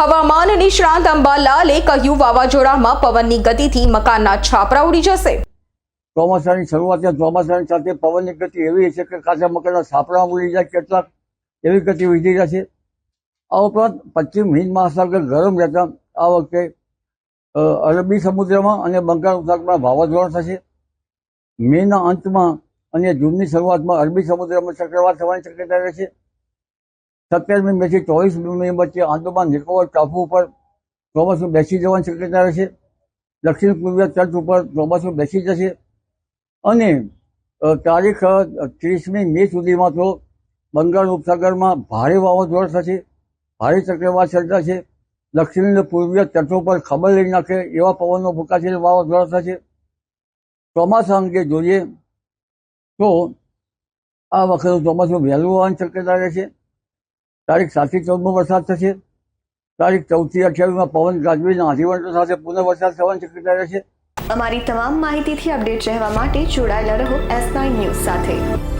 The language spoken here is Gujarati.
હવામાન નિષ્ણાંત અંબાલાલે કહ્યું, વાવાઝોડામાં પવનની ગતિથી મકાનના છાપરા ઉડી જશે. ચોમાસાની શરૂઆતમાં ચોમાસાની સાથે પવનની ગતિ એવી હશે કે કાચા મકાનના છાપરા ઉડી જાય, કેટલાક એવી ગતિ વધી જશે આ ઉપરાંત પશ્ચિમ હિન્દ મહાસાગર ગરમ રહેતા આ વખતે અરબી સમુદ્રમાં અને બંગાળ ઉપસાગરમાં વાવાઝોડા થશે. મેના અંતમાં અને જૂનની શરૂઆતમાં અરબી સમુદ્રમાં ચક્રવાત થવાની શક્યતા રહેશે. સત્તરમી મે બેસી ચોવીસ મે વચ્ચે આંદોમાન નિકોબાર ટાપુ ઉપર ચોમાસું બેસી જવાની શક્યતા રહેશે. દક્ષિણ પૂર્વીય તટ ઉપર ચોમાસું બેસી જશે. અને તારીખ ત્રીસમી મે સુધીમાં તો બંગાળ ઉપસાગરમાં ભારે વાવાઝોડા થશે. ભારે ચક્રવાત સર્જાશે. દક્ષિણ પૂર્વીય તટો પર ખબર લઈ નાખે એવા પવનો ફૂંકાશે, વાવાઝોડા થશે. ચોમાસા અંગે જોઈએ તો આ વખતે ચોમાસું વહેલું હોવાની શક્યતા રહેશે. તારીખ સાતથી ચૌદમાં વરસાદ થશે. તારીખ ચૌદથી અઠ્યાવીસમાં પવન ગાજવીના આંધીવંટો સાથે પુનઃ વરસાદ થવાની શક્યતા રહેશે. અમારી તમામ માહિતીથી અપડેટ રહેવા માટે જોડાયેલા રહો એસ નાઇન ન્યૂઝ સાથે.